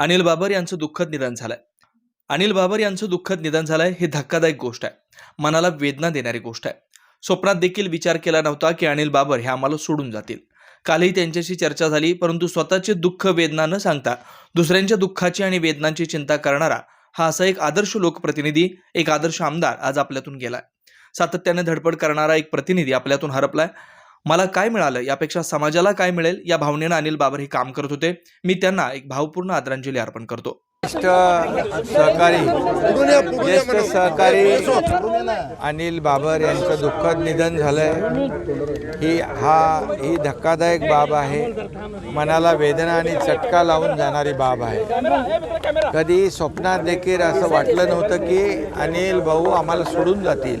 अनिल बाबर यांचं दुःखद निधन झालंय. अनिल बाबर यांचं दुःखद निधन झालंय हे धक्कादायक गोष्ट आहे. मनाला वेदना देणारी गोष्ट आहे. स्वप्नात देखील विचार केला नव्हता की अनिल बाबर हे आम्हाला सोडून जातील. कालही त्यांच्याशी चर्चा झाली परंतु स्वतःचे दुःख वेदना न सांगता दुसऱ्यांच्या दुःखाची आणि वेदनांची चिंता करणारा हा असा एक आदर्श लोकप्रतिनिधी एक आदर्श आमदार आज आपल्यातून गेलाय. सातत्याने धडपड करणारा एक प्रतिनिधी आपल्यातून हरपलाय. मला काय मिळालं? यापेक्षा समाजाला काय मिळेल? या भावनेनं अनिल बाबर हे काम करत होते. मी त्यांना एक भावपूर्ण आदरांजली अर्पण करतो. ज्येष्ठ सहकारी ज्येष्ठ सहकारी अनिल बाबर यांचं दुःखद निधन झालंय. ही हा ही धक्कादायक बाब आहे. मनाला वेदना आणि चटका लावून जाणारी बाब आहे. कधी स्वप्नात देखील असं वाटलं नव्हतं की अनिल भाऊ आम्हाला सोडून जातील.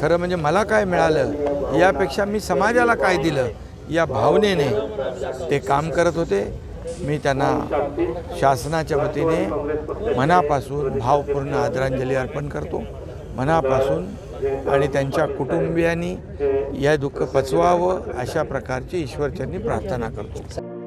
खरं म्हणजे मला काय मिळालं यापेक्षा मी समाजाला काय दिलं या भावनेने ते काम करत होते. मी त्यांना शासनाच्या वतीने मनापासून भावपूर्ण आदरांजली अर्पण करतो. मनापासून आणि त्यांच्या कुटुंबियांनी या दुःख पचवावं अशा प्रकारची ईश्वरचरणी प्रार्थना करतो.